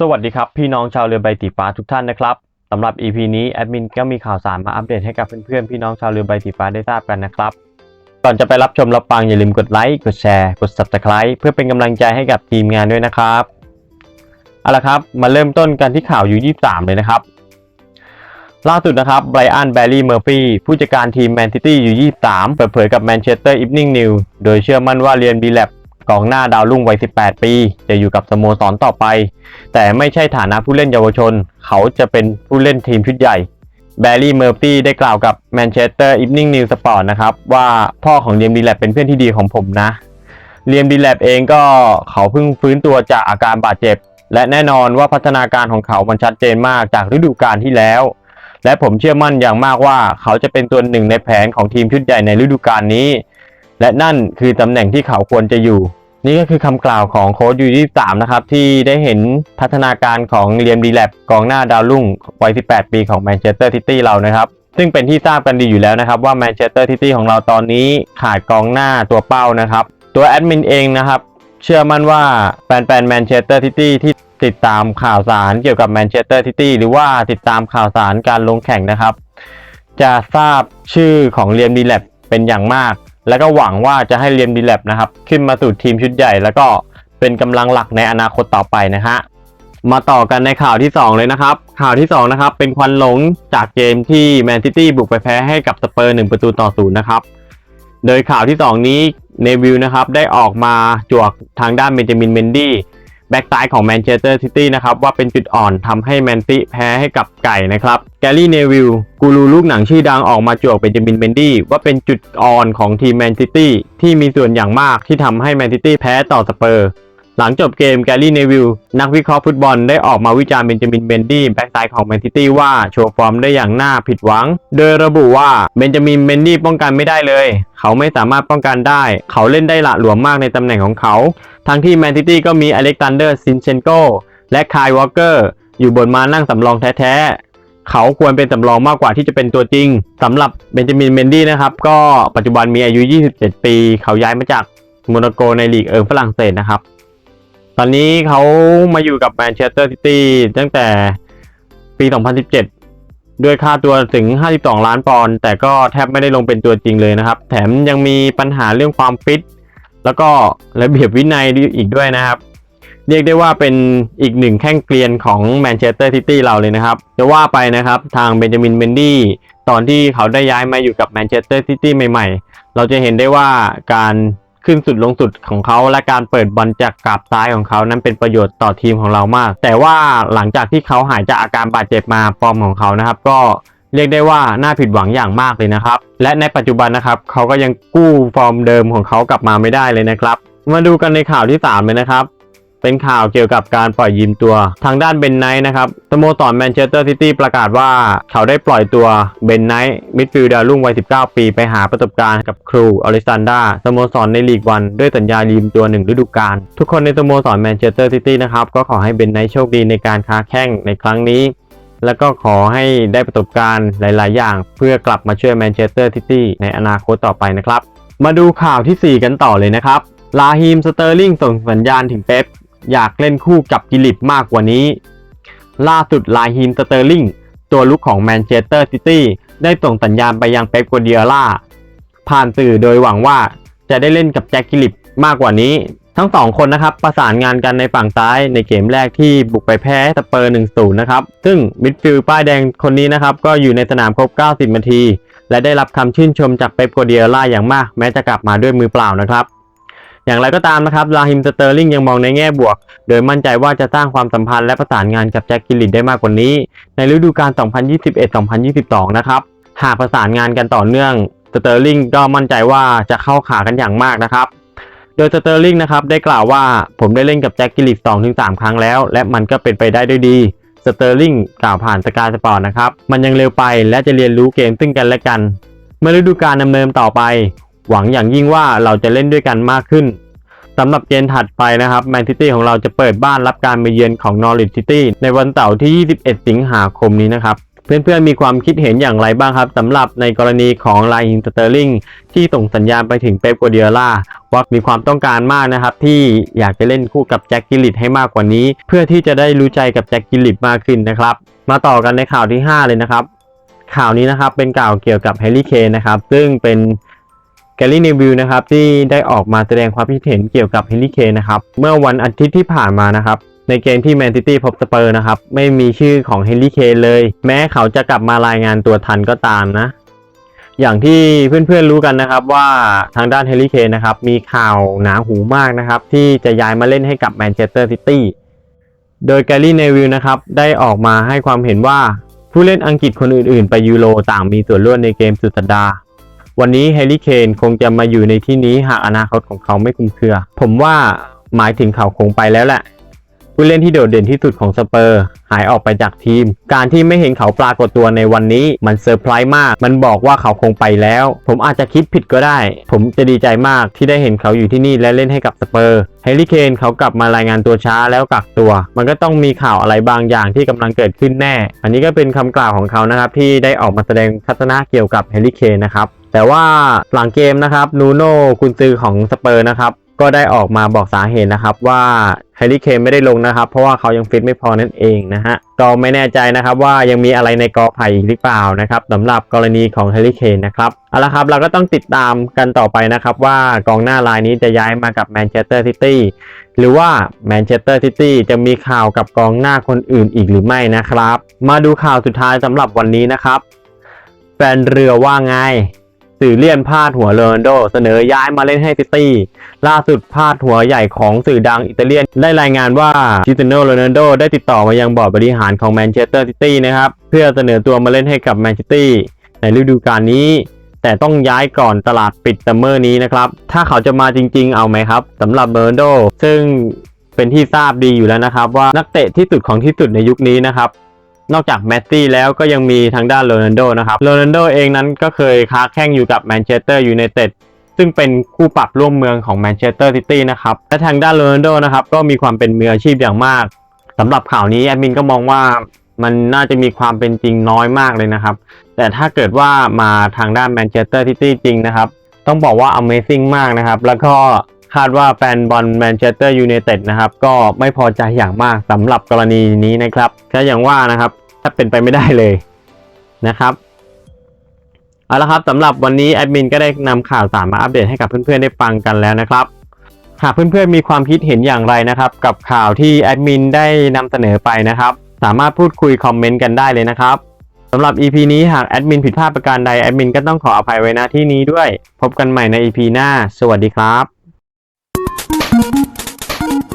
สวัสดีครับ พี่น้องชาวเรือใบสีฟ้าทุกท่านนะครับสำหรับ EP นี้แอดมินก็มีข่าวสารมาอัปเดตให้กับเพื่อนๆพี่น้องชาวเรือใบสีฟ้าได้ทราบกันนะครับ ก่อนจะไปรับชมรับฟังอย่าลืมกดไลค์กดแชร์กด Subscribe เพื่อเป็นกำลังใจให้กับทีมงานด้วยนะครับเอาละครับ มาเริ่มต้นกันที่ข่าวยู23เลยนะครับ ล่าสุดนะครับไบรอันแบร์รี่เมอร์ฟี่ผู้จัดการทีมแมนซิตี้ยู23เปิดเผยกับแมนเชสเตอร์อีฟนิ่งนิวโดยเชื่อมั่นว่าเรียนบีแลบ กองหน้าดาวรุ่งวัย 18 ปี จะอยู่กับสโมสรต่อไป แต่ไม่ใช่ฐานะผู้เล่นเยาวชน เขาจะเป็นผู้เล่นทีมชุดใหญ่ แบร์รี่ เมอร์ฟี่ได้กล่าวกับแมนเชสเตอร์อีฟนิ่งนิวสปอร์ตนะครับ ว่าพ่อของเรียมดีแลบเป็นเพื่อนที่ดีของผมนะเรียมดีแลบเองก็เขาเพิ่งฟื้นตัวจากอาการบาดเจ็บ และแน่นอนว่าพัฒนาการของเขามันชัดเจนมากจากฤดูกาลที่แล้ว และผมเชื่อมั่นอย่างมากว่าเขาจะเป็นตัวหนึ่งในแผนของทีมชุดใหญ่ในฤดูกาลนี้ และนั่นคือตำแหน่งที่เขาควรจะอยู่ นี่ก็คือคำกล่าวของโค้ชยูที่3นะครับ ที่ได้เห็นพัฒนาการของเรียมดีแลบกองหน้าดาวรุ่งวัย 18 ปีของแมนเชสเตอร์ซิตี้เรานะครับ ซึ่งเป็นที่ทราบกันดีอยู่แล้วนะครับ ว่าแมนเชสเตอร์ซิตี้ของเราตอนนี้ขาดกองหน้าตัวเป้านะครับ ตัวแอดมินเองนะครับ เชื่อมั่นว่าแฟนๆแมนเชสเตอร์ซิตี้ที่ติดตามข่าวสารเกี่ยวกับแมนเชสเตอร์ซิตี้หรือว่าติดตามข่าวสารการลงแข่งนะครับ จะทราบชื่อของเรียมดีแลบเป็นอย่างมาก แล้วก็หวังว่าจะให้เรียมดีแลบนะครับ ขึ้นมาสู่ทีมชุดใหญ่ แล้วก็เป็นกำลังหลักในอนาคตต่อไปนะฮะมาต่อกันในข่าวที่ 2 เลยนะครับ ข่าวที่ 2 นะครับ เป็นควันหลงจากเกมที่แมนซิตี้บุกไปแพ้ให้กับสเปอร์1ประตูต่อศูนย์นะครับ โดยข่าวที่ 2 นี้เนวิลนะครับได้ออกมาจวกทางด้านเบนจามินเมนดี้ บ็กซ้ายของแมนเชสเตอร์ซิตี้นะครับว่าเป็นจุดอ่อนทำให้แมนซิแพ้ให้กับไก่นะครับแกลลี่เนวิลกูรูลูกหนังชื่อดังออกมาจวกเบนจามินเบนดี้ว่าเป็นจุดอ่อนของทีมแมนซิตี้ที่มีส่วนอย่างมากที่ทำให้แมนซิตี้แพ้ต่อสเปอร์ หลังจบเกมแกลลี่เนวิลนักวิเคราะห์ฟุตบอลได้ออกมาวิจารณ์เบนจามินเบนดี้แบ็กซ้ายของแมนซิตี้ว่าโชว์ฟอร์มได้อย่างน่าผิดหวัง โดยระบุว่าเบนจามินเบนดี้ป้องกันไม่ได้เลย เขาไม่สามารถป้องกันได้ เขาเล่นได้หละหลวมมากในตำแหน่งของเขา ทั้งที่แมนซิตี้ก็มีอเล็กซานเดอร์ซินเชนโกและคายวอลเกอร์อยู่บนมานั่งสำรองแท้ๆเขาควรเป็นสำรองมากกว่าที่จะเป็นตัวจริงสำหรับเบนจามินเมนดี้นะครับ ก็ปัจจุบันมีอายุ 27 ปี เขาย้ายมาจากโมนาโกในลีกเอิงฝรั่งเศสนะครับ ตอนนี้เขามาอยู่กับแมนเชสเตอร์ซิตี้ตั้งแต่ปี 2017 ด้วยค่าตัวถึง 52 ล้านปอนด์แต่ก็แทบไม่ได้ลงเป็นตัวจริงเลยนะครับ แถมยังมีปัญหาเรื่องความฟิต แล้วก็ระเบียบวินัยอีกด้วยนะครับ เรียกได้ว่าเป็นอีกหนึ่งแข้งเกลียนของแมนเชสเตอร์ซิตี้เราเลยนะครับ จะว่าไปนะครับทางเบนจามินเมนดี้ตอนที่เขาได้ย้ายมาอยู่กับแมนเชสเตอร์ซิตี้ใหม่ๆ เราจะเห็นได้ว่าการ ขึ้นสุดลงสุดของเขา และการเปิดบอลจากกราบซ้ายของเขานั้นเป็นประโยชน์ต่อทีมของเรามาก แต่ว่าหลังจากที่เขาหายจากอาการบาดเจ็บมาฟอร์มของเขานะครับ ก็เรียกได้ว่าน่าผิดหวังอย่างมากเลยนะครับ และในปัจจุบันนะครับเขาก็ยังกู้ฟอร์มเดิมของเขากลับมาไม่ได้เลยนะครับ มาดูกันในข่าวที่3เลยนะครับ เป็นข่าวเกี่ยวกับการปล่อยยืมตัว ทางด้านเบนไนท์นะครับสโมสรแมนเชสเตอร์ซิตี้ประกาศว่าเขาได้ปล่อยตัวเบนไนท์มิดฟิลด์ดาวรุ่งวัย 19 ปีไปหาประสบการณ์กับครูอลิซันดาสโมสรในลีกวันด้วยสัญญายืมตัวหนึ่งฤดูกาลทุกคนในสโมสรแมนเชสเตอร์ซิตี้นะครับก็ขอให้เบนไนท์โชคดีในการค้าแข่งในครั้งนี้แล้วก็ขอให้ได้ประสบการณ์หลาย ๆ อย่าง เพื่อกลับมาช่วยแมนเชสเตอร์ซิตี้ในอนาคตต่อไปนะครับ มาดูข่าวทีสี่4 กันต่อเลยนะครับ ลาฮิมสเตอร์ลิงส่งสัญญาณถึงเป๊ป อยากเล่นคู่กับกิลิปมากกว่านี้ ล่าสุดลาฮิมสเตอร์ลิงตัวลุกของแมนเชสเตอร์ซิตี้ได้ส่งสัญญาณไปยังเป๊ปกัวเดียล่าผ่านสื่อโดยหวังว่าจะได้เล่นกับแจ็คกิลิปมากกว่านี้ ทั้งสองคนนะครับประสานงานกันในฝั่งซ้ายในเกมแรกที่บุกไปแพ้สเปอร์1-0นะครับ ซึ่งมิดฟิลด์ป้ายแดงคนนี้นะครับก็อยู่ในสนามครบ 90 นาที และได้รับคำชื่นชมจากเป๊ปกัวเดียล่าอย่างมาก แม้จะกลับมาด้วยมือเปล่านะครับ อย่างไรก็ตามนะครับลาฮิมสเตอร์ลิงยังมองในแง่บวก โดยมั่นใจว่าจะสร้างความสัมพันธ์และประสานงานกับแจ็คกิลลิตได้มากกว่านี้ ในฤดูกาล 2021-2022 นะครับ หากประสานงานกันต่อเนื่องสเตอร์ลิงก็มั่นใจว่าจะเข้าขากันอย่างมากนะครับ โดยสเตอร์ลิงนะครับได้กล่าวว่าผมได้เล่นกับแจ็คกิลลิต2-3 ครั้งแล้ว และมันก็เป็นไปได้ด้วยดีสเตอร์ลิงกล่าวผ่านสกายสปอร์ตนะครับ มันยังเร็วไปและจะเรียนรู้เกมซึ่งกันและกัน เมื่อฤดูกาลดำเนินต่อไป หวังอย่างยิ่งว่าเราจะเล่นด้วยกันมากขึ้น สำหรับเกมถัดไปนะครับแมนซิตี้ของเราจะเปิดบ้านรับการมาเยือนของนอริ h ซิตี้ในวันเสาร์ที่ 21 สิงหาคมนี้นะครับเพื่อนๆมีความคิดเห็นอย่างไรบ้างครับสำหรับในกรณีของไลน์สเตอร์ลิงที่ส่งสัญญาณไปถึงเป๊ปกัวเดียล่าว่ามีความต้องการมากนะครับ ที่อยากจะเล่นคู่กับแจ็คกิลลิตให้มากกว่านี้ เพื่อที่จะได้รู้ใจกับแจ็คกิลลิตมากขึ้นนะครับ มาต่อกันในข่าวที่ 5 เลยนะครับ ข่าวนี้นะครับเป็นข่าวเกี่ยวกับแฮร์รี่เคนนะครับซึ่งเป็น แกลลี่เนวิลนะครับที่ได้ออกมาแสดงความคิดเห็นเกี่ยวกับแฮร์รี่เคนนะครับเมื่อวันอาทิตย์ที่ผ่านมานะครับในเกมที่แมนซิตี้พบสเปอร์นะครับไม่มีชื่อของเฮนรี่เคนเลย แม้เขาจะกลับมารายงานตัวทันก็ตามนะ อย่างที่เพื่อนๆรู้กันนะครับว่าทางด้านเฮนรี่เคนนะครับมีข่าวหนาหูมากนะครับที่จะย้ายมาเล่นให้กับแมนเชสเตอร์ซิตี้โดยแกลลี่เนวิลนะครับได้ออกมาให้ความเห็นว่าผู้เล่นอังกฤษคนอื่นๆ ไปยูโรต่างมีส่วนร่วมในเกมสุดสัปดาห์ วันนี้เฮลิเคนคงจะมาอยู่ในที่นี้หากอนาคตของเขาไม่คลุมเครือ ผมว่าหมายถึงเขาคงไปแล้วแหละ ผู้เล่นที่โดดเด่นที่สุดของสเปอร์ หายออกไปจากทีม การที่ไม่เห็นเขาปรากฏตัวในวันนี้มันเซอร์ไพรส์มาก มันบอกว่าเขาคงไปแล้ว ผมอาจจะคิดผิดก็ได้ ผมจะดีใจมากที่ได้เห็นเขาอยู่ที่นี่และเล่นให้กับสเปอร์เฮลิเคนเขากลับมารายงานตัวช้าแล้วกักตัว มันก็ต้องมีข่าวอะไรบางอย่างที่กำลังเกิดขึ้นแน่ อันนี้ก็เป็นคำกล่าวของเขานะครับที่ได้ออกมาแสดงทัศนะเกี่ยวกับเฮลิเคนนะครับ แต่ว่าหลังเกมนะครับนูโน่กุนซือของสเปอร์นะครับก็ได้ออกมาบอกสาเหตุนะครับว่าแฮร์รี่เคนไม่ได้ลงนะครับ เพราะว่าเขายังฟิตไม่พอนั่นเองนะฮะก็ไม่แน่ใจนะครับว่ายังมีอะไรในกอไผ่อีกหรือเปล่านะครับสำหรับกรณีของแฮร์รี่เคนนะครับเอาละครับเราก็ต้องติดตามกันต่อไปนะครับว่ากองหน้ารายนี้จะย้ายมากับแมนเชสเตอร์ซิตี้หรือว่าแมนเชสเตอร์ซิตี้จะมีข่าวกับกองหน้าคนอื่นอีกหรือไม่นะครับ มาดูข่าวสุดท้ายสำหรับวันนี้นะครับแฟนเรือว่าไง สื่อเลี่ยนพาดหัวโรนโด เสนอย้ายมาเล่นให้ซิตี้ ล่าสุดพาดหัวใหญ่ของสื่อดังอิตาเลียน ได้รายงานว่าคริสเตียโนโรนัลโดได้ติดต่อมายังบอร์ดบริหารของแมนเชสเตอร์ซิตี้นะครับ เพื่อเสนอตัวมาเล่นให้กับแมนเชสเตอร์ในฤดูกาลนี้ แต่ต้องย้ายก่อนตลาดปิดซัมเมอร์นี้นะครับ ถ้าเขาจะมาจริง ๆ เอาไหมครับสำหรับโรนัลโด ซึ่งเป็นที่ทราบดีอยู่แล้วนะครับ ว่านักเตะที่สุดของที่สุดในยุคนี้นะครับ นอกจากแมสซี่แล้วก็ยังมีทางด้านโรนัลโดนะครับโรนัลโดเองนั้นก็เคยค้าแข่งอยู่กับแมนเชสเตอร์ยูไนเต็ดซึ่งเป็นคู่ปรับร่วมเมืองของแมนเชสเตอร์ซิตี้นะครับและทางด้านโรนัลโดนะครับก็มีความเป็นมืออาชีพอย่างมากสำหรับข่าวนี้แอดมินก็มองว่ามันน่าจะมีความเป็นจริงน้อยมากเลยนะครับ แต่ถ้าเกิดว่ามาทางด้านแมนเชสเตอร์ซิตี้จริงนะครับ ต้องบอกว่า Amazing มากนะครับ แล้วก็ คาดว่าแฟนบอลแมนเชสเตอร์ยูไนเต็ดนะครับก็ไม่พอใจอย่างมากสำหรับกรณีนี้นะครับก็อย่างว่านะครับถ้าเป็นไปไม่ได้เลยนะครับเอาละครับสำหรับวันนี้แอดมินก็ได้นำข่าวสารมาอัปเดตให้กับเพื่อนๆได้ฟังกันแล้วนะครับหากเพื่อนๆมีความคิดเห็นอย่างไรนะครับ กับข่าวที่แอดมินได้นำเสนอไปนะครับ สามารถพูดคุยคอมเมนต์กันได้เลยนะครับสำหรับ EP นี้หากแอดมินผิดพลาดประการใดแอดมินก็ต้องขออภัยไว้ณที่นี้ด้วย พบกันใหม่ใน EP หน้า สวัสดีครับ Thank you.